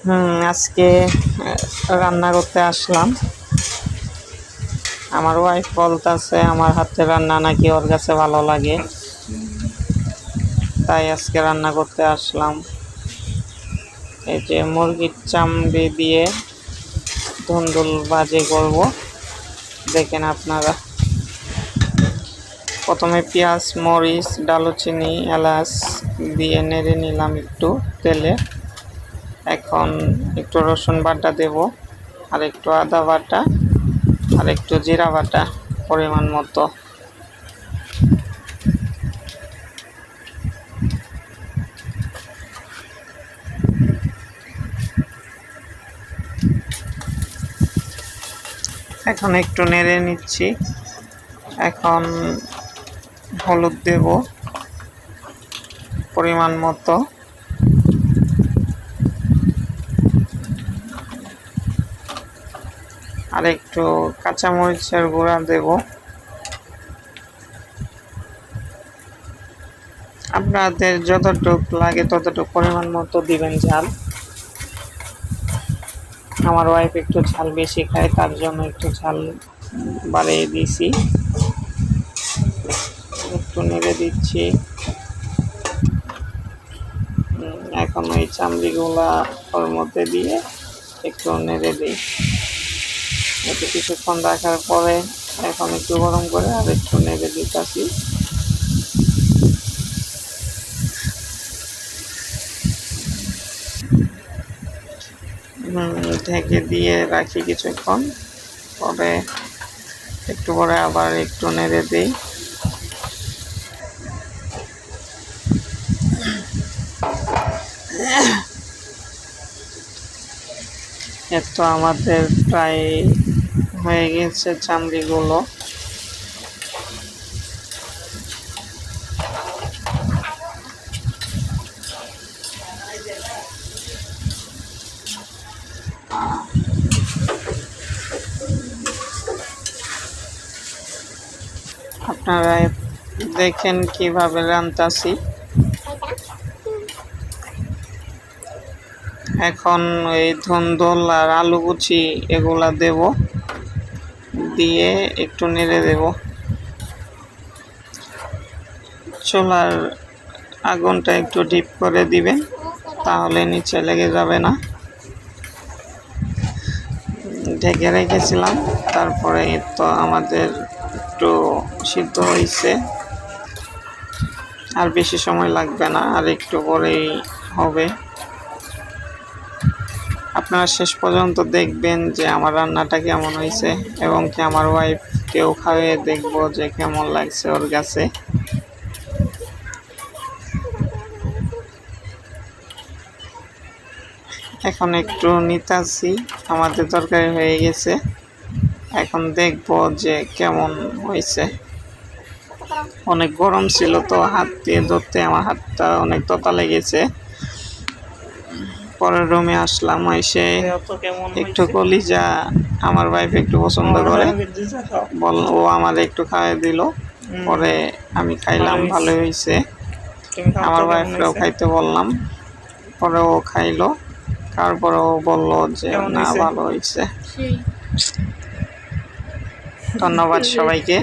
আজকে রান্না করতে আসলাম। আমার ওয়াইফ বলতেছে, আমার হাতে রান্না নাকি ওর কাছে ভালো লাগে? তাই আজকে রান্না করতে আসলাম। এই যে মুরগির চামড়ি দিয়ে ধুন্দুল ভাজি করব। দেখেন আপনারা। প্রথমে পেঁয়াজ, মরিচ দালচিনি এলাচ দিয়ে নেড়ে নিলাম একটু তেলে। এখন একটু রসুন বাটা দেব, আর একটু আদা বাটা, আর একটু জিরা বাটা পরিমাণ মতো। এখন একটু নেড়ে নিচ্ছি। এখন হলুদ দেব পরিমাণ মতো। আর একটু কাঁচামরিচের গুঁড়া দেব। আপনাদের যতটুক লাগে ততটুক পরিমাণ মতো দিবেন ঝাল। আমার ওয়াইফ একটু ঝাল বেশি খায়, তার জন্য একটু ঝাল বাড়িয়ে দিয়েছি। একটু নেড়ে দিচ্ছি। এখন ওই চামড়িগুলা ওর মধ্যে দিয়ে একটু নেড়ে দিই। একটু কিছুক্ষণ রাখার পরে এখন একটু গরম করে আর একটু নেড়ে দিতেছি। ঢেকে দিয়ে রাখি কিছুক্ষণ, পরে একটু পরে আবার একটু নেড়ে দিই। এর তো আমাদের প্রায় হয়ে গেছে চামড়িগুলো। আপনারা দেখেন কীভাবে রান্তাছি। এখন এই ধুন্দল আর আলু কুচি এগুলা দেব। দিয়ে একটু নেড়ে দেব। চুলার আগুনটা একটু ডিপ করে দিবেন, তাহলে নিচে লেগে যাবে না। ঢেকে রেখেছিলাম, তারপরে তো আমাদের একটু সিদ্ধ হয়েছে আর বেশি সময় লাগবে না, আর একটু পরেই হবে। আপনারা শেষ পর্যন্ত দেখবেন যে আমার রান্নাটা কেমন হয়েছে এবং কি আমার ওয়াইফকেও খাইয়ে দেখব যে কেমন লাগছে ওর কাছে। এখন একটু নিতাছি, আমাদের তরকারি হয়ে গেছে। এখন দেখব যে কেমন হয়েছে। অনেক গরম ছিল তো হাত দিয়ে ধরতে আমার হাতটা অনেক ততা লেগেছে। পরের রুমে আসলাম এসে একটু কলিজা আমার ওয়াইফ একটু পছন্দ করে। বল ও আমার একটু খাইয়ে দিল। পরে আমি খাইলাম ভালো হয়েছে। আমার ওয়াইফকেও খাইতে বললাম। পরে ও খাইলো। তারপরে ও বলল যে না ভালো হয়েছে। ধন্যবাদ সবাইকে।